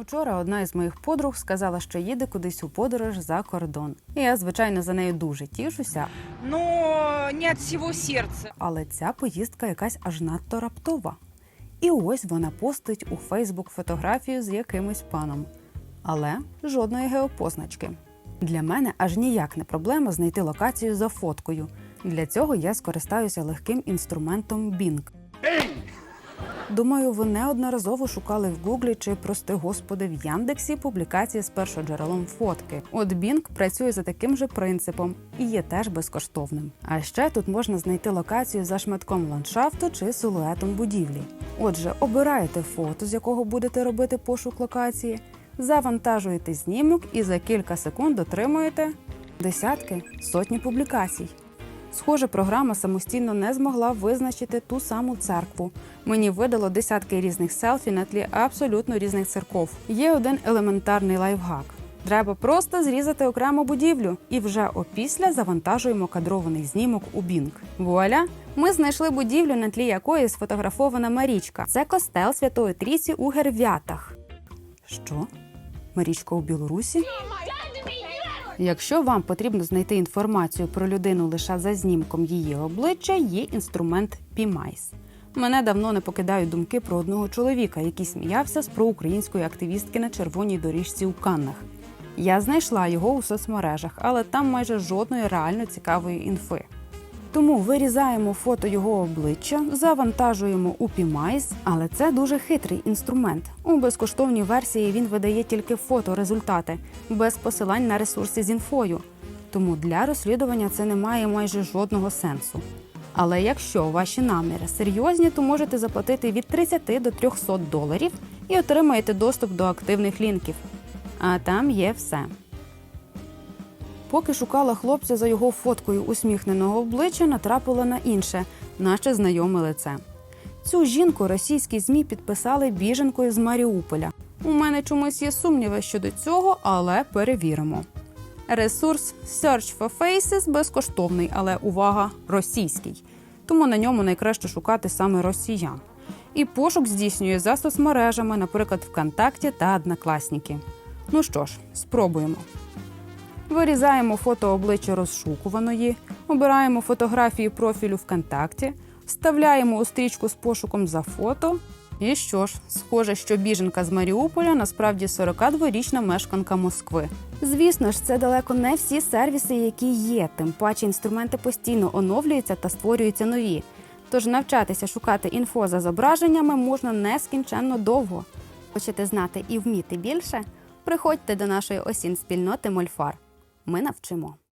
Учора одна із моїх подруг сказала, що їде кудись у подорож за кордон. І я, звичайно, за нею дуже тішуся, но не от всего сердца. але ця поїздка якась аж надто раптова. І ось вона постить у Фейсбук фотографію з якимось паном. Але жодної геопозначки. Для мене аж ніяк не проблема знайти локацію за фоткою. Для цього я скористаюся легким інструментом Bing. Думаю, ви неодноразово шукали в Гуглі чи, прости господи, в Яндексі публікації з першоджерелом фотки. От Bing працює за таким же принципом і є теж безкоштовним. А ще тут можна знайти локацію за шматком ландшафту чи силуетом будівлі. Отже, обираєте фото, з якого будете робити пошук локації, завантажуєте знімок і за кілька секунд отримуєте десятки, сотні публікацій. Схоже, програма самостійно не змогла визначити ту саму церкву. Мені видало десятки різних селфі на тлі абсолютно різних церков. Є один елементарний лайфхак. Треба просто зрізати окрему будівлю і вже опісля завантажуємо кадрований знімок у Bing. Вуаля! Ми знайшли будівлю, на тлі якої сфотографована Марічка. Це костел Святої Трійці у Гервятах. Що? Марічка у Білорусі? Якщо вам потрібно знайти інформацію про людину лише за знімком її обличчя, є інструмент PMICE. Мене давно не покидають думки про одного чоловіка, який сміявся з проукраїнської активістки на червоній доріжці у Каннах. Я знайшла його у соцмережах, але там майже жодної реально цікавої інфи. Тому вирізаємо фото його обличчя, завантажуємо у PMICE, але це дуже хитрий інструмент. У безкоштовній версії він видає тільки фоторезультати, без посилань на ресурси з інфою. Тому для розслідування це не має майже жодного сенсу. Але якщо ваші наміри серйозні, то можете заплатити від 30 до 300 доларів і отримаєте доступ до активних лінків. А там є все. Поки шукала хлопця за його фоткою усміхненого обличчя, натрапила на інше, наше знайоме лице. Цю жінку російські змі підписали біженкою з Маріуполя. У мене чомусь є сумніви щодо цього, але перевіримо. Ресурс Search for Faces безкоштовний, але увага, російський. Тому на ньому найкраще шукати саме росіян. І пошук здійснює за соцмережами, наприклад, ВКонтакті та Однокласники. Ну що ж, спробуємо. Вирізаємо фото обличчя розшукуваної, обираємо фотографії профілю ВКонтакті, вставляємо у стрічку з пошуком за фото. І що ж, схоже, що біженка з Маріуполя насправді 42-річна мешканка Москви. Звісно ж, це далеко не всі сервіси, які є, тим паче інструменти постійно оновлюються та створюються нові. Тож навчатися шукати інфо за зображеннями можна нескінченно довго. Хочете знати і вміти більше? Приходьте до нашої осінь спільноти Мольфар. Ми навчимо.